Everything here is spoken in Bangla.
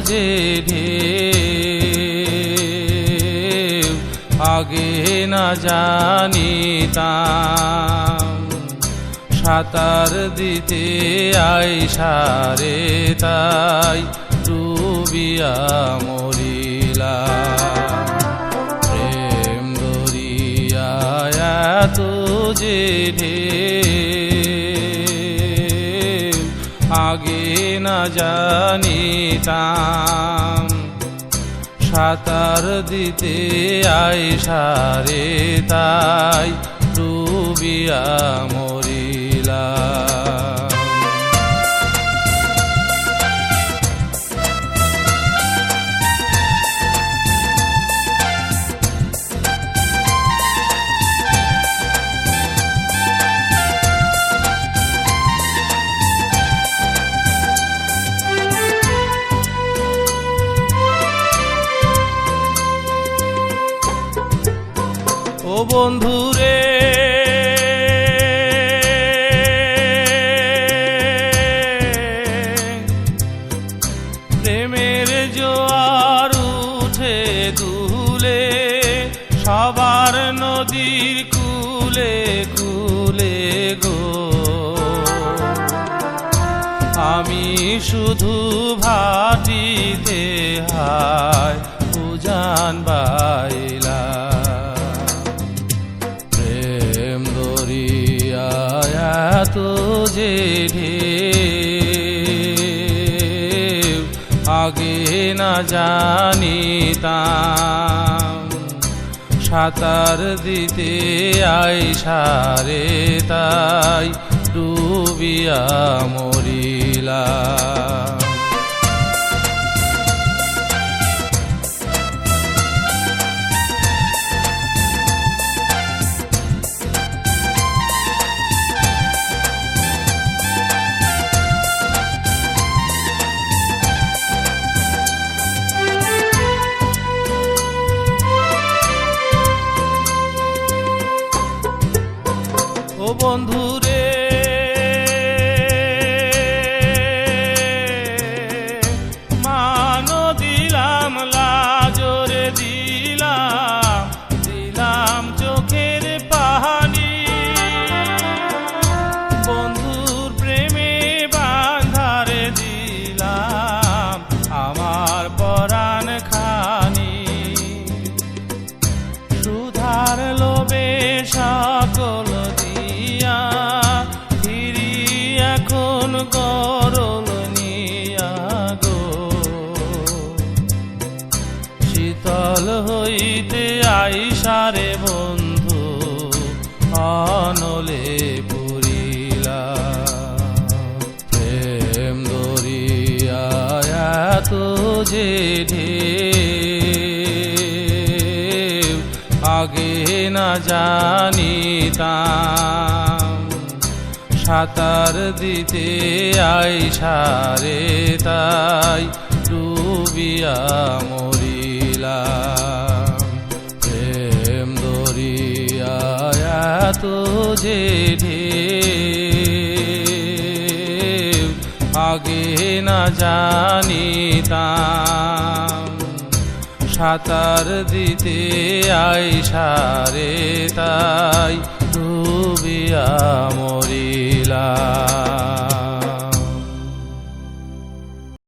যে ঢেউ আগে না জানিতাম সাঁতার দিতে আইসারে তাই ডুবিয়া মরিলা না জানিতাম। সাঁতার দিতে আইসারে তাই ডুবিয়া মরিলা ও বন্ধু রে প্রেমের জোয়ার উঠে দুলে, সবার নদীর কুলে কুলে গো। আমি শুধু ভাটিতে হায়, উজান বাইলা ঢেউ আগে না জানিতাম সাঁতার দিতে আই সারে তাই ডুবিয়া মরিলা ও অনলে পুরিলা প্রেম দরিয়া সাঁতার দিতে আইসারে তাই ডুবিয়া এত যে ঢেউ আগে না জানিতাম। সাঁতার দিতে আইসারে তাই ডুবিয়া মরিলা